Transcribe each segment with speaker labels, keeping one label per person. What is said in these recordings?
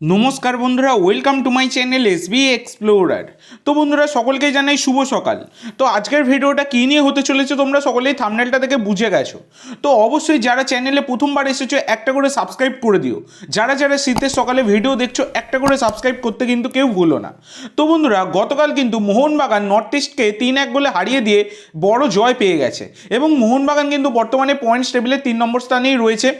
Speaker 1: নমস্কার বন্ধুরা welcome to my channel S B explorer তো বন্ধুরা, সকলকে জানাই শুভ সকাল। তো আজকের ভিডিওটা কী নিয়ে হতে চলেছে তোমরা সকলেই থামনেলটা থেকে বুঝে গেছো। তো অবশ্যই যারা চ্যানেলে প্রথমবার এসেছ, একটা করে সাবস্ক্রাইব করে দিও। যারা যারা শীতের সকালে ভিডিও দেখছ, একটা করে সাবস্ক্রাইব করতে কিন্তু কেউ ভুলো না। তো বন্ধুরা, গতকাল কিন্তু মোহনবাগান নর্থ ইস্টকে তিন এক গোলে হারিয়ে দিয়ে বড় জয় পেয়ে গেছে। এবং মোহনবাগান কিন্তু বর্তমানে পয়েন্টস টেবিলে তিন নম্বর স্থানেই রয়েছে।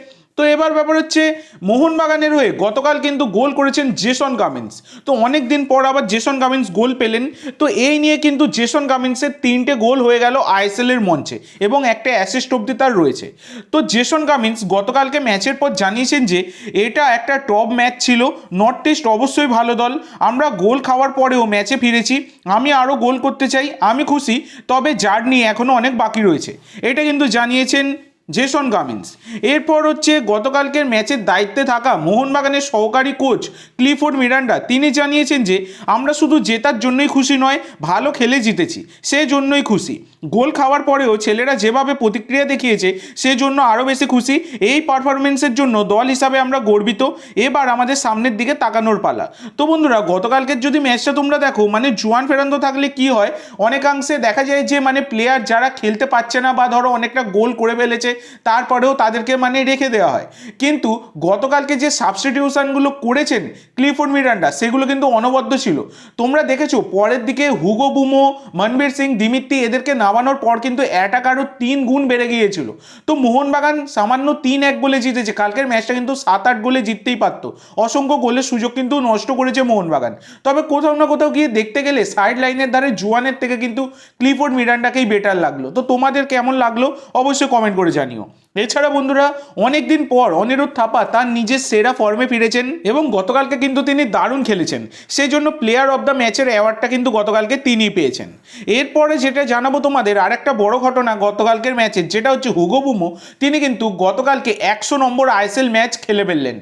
Speaker 1: তো এবার ব্যাপার হচ্ছে, মোহনবাগানের হয়ে গতকাল কিন্তু গোল করেছেন জেসন গামিন্স তো অনেক দিন পর আবার জেসন গামিন্স গোল পেলেন। তো এই নিয়ে কিন্তু জেসন গামিন্সের তিনটে গোল হয়ে গেল আইএসএল এর মঞ্চে এবং একটা অ্যাসিস্ট অব্দি তার রয়েছে। তো জেসন গামিন্স গতকালকে ম্যাচের পর জানিয়েছেন যে, এটা একটা টপ ম্যাচ ছিল নর্থ ইস্ট অবশ্যই ভালো দল। আমরা গোল খাওয়ার পরেও ম্যাচে ফিরেছি, আমি আরও গোল করতে চাই, আমি খুশি, তবে জার্নি এখনও অনেক বাকি রয়েছে। এটা কিন্তু জানিয়েছেন জেসন গামিন্স। এরপর হচ্ছে গতকালকের ম্যাচের দায়িত্বে থাকা মোহনবাগানের সহকারী কোচ ক্লিফোর্ড মিরান্ডা, তিনি জানিয়েছেন যে, আমরা শুধু জেতার জন্যই খুশি নয়, ভালো খেলে জিতেছি সেই জন্যই খুশি। গোল খাওয়ার পরেও ছেলেরা যেভাবে প্রতিক্রিয়া দেখিয়েছে, সেজন্য আরও বেশি খুশি। এই পারফরমেন্সের জন্য দল হিসাবে আমরা গর্বিত। এবার আমাদের সামনের দিকে তাকানোর পালা। তো বন্ধুরা, গতকালকের যদি ম্যাচটা তোমরা দেখো মানে জুয়ান ফেরান্দো থাকলে কি হয়? অনেকাংশে দেখা যায় যে মানে প্লেয়ার যারা খেলতে পারছে না বা ধরো অনেকটা গোল করে ফেলেছে তারপরেও তাদেরকে মানে রেখে দেওয়া হয়। কিন্তু গতকালকে যে সাবস্টিটিউশনগুলো করেছেন ক্লিফোর্ড মিরান্ডা, সেগুলো কিন্তু অনবদ্য ছিল। তোমরা দেখেছ, পরের দিকে Hugo Boumous, Manvir Singh, Dimitri এদেরকে নামানোর পর কিন্তু অ্যাটাক আরও তিন গুণ বেড়ে গিয়েছিল। তো মোহনবাগান সামান্য তিন এক গোলে জিতেছে। কালকের ম্যাচটা কিন্তু সাত আট গোলে জিততেই পারতো। অসংখ্য গোলের সুযোগ কিন্তু নষ্ট করেছে মোহনবাগান। তবে কোথাও না কোথাও গিয়ে দেখতে গেলে সাইড লাইনের ধারে জুয়ানের থেকে কিন্তু ক্লিফোর্ড মিরান্ডাকেই বেটার লাগল। তো তোমাদের কেমন লাগল? অবশ্যই কমেন্ট করে জানিও। এছাড়া বন্ধুরা অনেক দিন পর অনিরুদ্ধ থাপা তার নিজের সেরা ফর্মে ফিরেছেন এবং গতকালকে কিন্তু তিনি দারুণ খেলেছেন। সেই জন্য প্লেয়ার অফ দ্য ম্যাচের অ্যাওয়ার্ডটা কিন্তু গতকালকে তিনিই পেয়েছেন। এরপরে যেটা জানাব তোমাদের আর একটা বড় ঘটনা গতকালকের ম্যাচের যেটা হচ্ছে হুগো বুমো। তিনি কিন্তু গতকালকে একশো নম্বর আইএসএল ম্যাচ খেলে ফেললেন।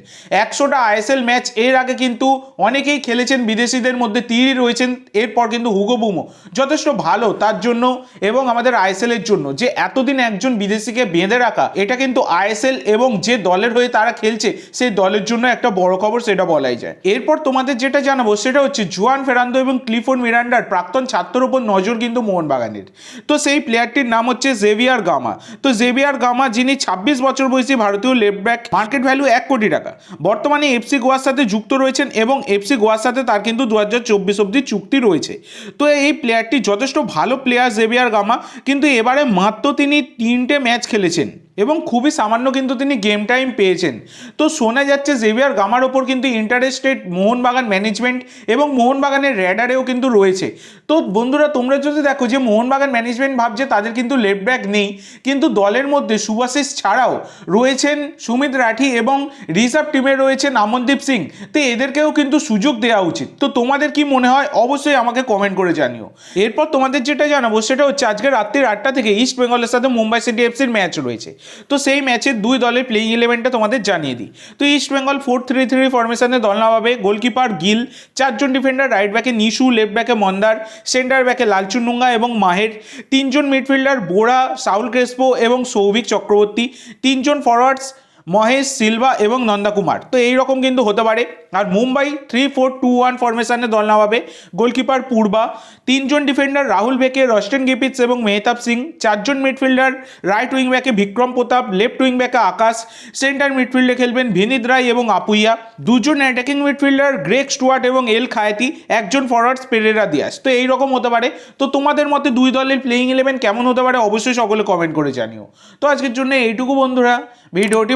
Speaker 1: একশোটা আইএসএল ম্যাচ এর আগে কিন্তু অনেকেই খেলেছেন, বিদেশিদের মধ্যে তিনি রয়েছেন। এরপর কিন্তু হুগো বুমো যথেষ্ট ভালো তার জন্য এবং আমাদের আইএসএল এর জন্য। যে এতদিন একজন বিদেশিকে বেঁধে রাখা, এটা কিন্তু আইএসএল এবং যে দলের হয়ে তারা খেলছে, সেই দলের জন্য একটা বড় খবর সেটা বলাই যায়। এরপর তোমাদের যেটা জানাব, সেটা হচ্ছে জুয়ান ফেরান্দো এবং ক্লিফোর্ড মিরান্ডার, প্রাক্তন ছাত্রের উপর নজর কিন্তু মোহনবাগানের। তো সেই প্লেয়ারটির নাম হচ্ছে জেভিয়ার গামা। তো জেভিয়ার গামা, যিনি ছাব্বিশ বছর বয়সী ভারতীয় লেফট ব্যাক মার্কেট ভ্যালু এক কোটি টাকা। বর্তমানে এফসি গোয়ার সাথে যুক্ত রয়েছেন এবং এফসি গোয়ার সাথে তার কিন্তু দু হাজার চব্বিশ অব্দি চুক্তি রয়েছে। তো এই প্লেয়ারটি যথেষ্ট ভালো প্লেয়ার জেভিয়ার গামা, কিন্তু এবারে মাত্র তিনি তিনটে ম্যাচ খেলেছেন। এবং খুবই সামান্য কিন্তু তিনি গেম টাইম পেয়েছেন। তো শোনা যাচ্ছে জেভিয়ার গামার ওপর কিন্তু ইন্টারেস্টেড মোহনবাগান ম্যানেজমেন্ট এবং মোহনবাগানের র্যাডারেও কিন্তু রয়েছে। তো বন্ধুরা, তোমরা যদি দেখো যে মোহনবাগান ম্যানেজমেন্ট ভাবছে, তাদের কিন্তু লেফট ব্যাক নেই। কিন্তু দলের মধ্যে সুভাশিস ছাড়াও রয়েছেন সুমিত রাঠি এবং রিজার্ভ টিমে রয়েছেন আমনদীপ সিং। তো এদেরকেও কিন্তু সুযোগ দেওয়া উচিত। তো তোমাদের কি মনে হয়? অবশ্যই আমাকে কমেন্ট করে জানিও। এরপর তোমাদের যেটা জানাব, সেটা হচ্ছে আজকে রাত্রির আটটা থেকে ইস্ট বেঙ্গলের সাথে মুম্বাই সিটি এফসির ম্যাচ রয়েছে। তো সেই ম্যাচের দুই দলের প্লেইং ইলেভেনটা তোমাদের জানিয়ে দিই। তো East Bengal four three three ফরমেশনে দল নামাবে গোলকিপার গিল, চারজন ডিফেন্ডার রাইট ব্যাকে নিশু লেফট ব্যাকে মন্দার সেন্টার ব্যাকে লালচুনুঙ্গা এবং মাহের, তিনজন মিডফিল্ডার বোরা, সাউল ক্রেসপো এবং সৌভিক চক্রবর্তী, তিনজন ফরওয়ার্ডস মহেশ সিলভা এবং নন্দাকুমার। তো এই রকম কিন্তু হতে পারে। আর Mumbai three four two one ফরমেশনে দল নামাবে। গোলকিপার পূর্বা, তিনজন ডিফেন্ডার রাহুল বেকে রস্টেন গিপিটস এবং মেহতাব সিং, চারজন মিডফিল্ডার রাইট উইং ব্যাকে বিক্রম প্রতাপ লেফট উইং ব্যাকে আকাশ সেন্টার মিডফিল্ডে খেলবেন ভিনিত রায় এবং আপুইয়া। দুজন অ্যাটাকিং মিডফিল্ডার গ্রেক স্টুয়ার্ট এবং এল খায়তি, একজন ফরওয়ার্ড পেরেরা দিয়াস। তো এই রকম হতে পারে। তো তোমাদের মতে দুই দলের প্লেইং ইলেভেন কেমন হতে পারে? অবশ্যই সকলে কমেন্ট করে জানিও। তো আজকের জন্য এইটুকু বন্ধুরা। ভিডিওটি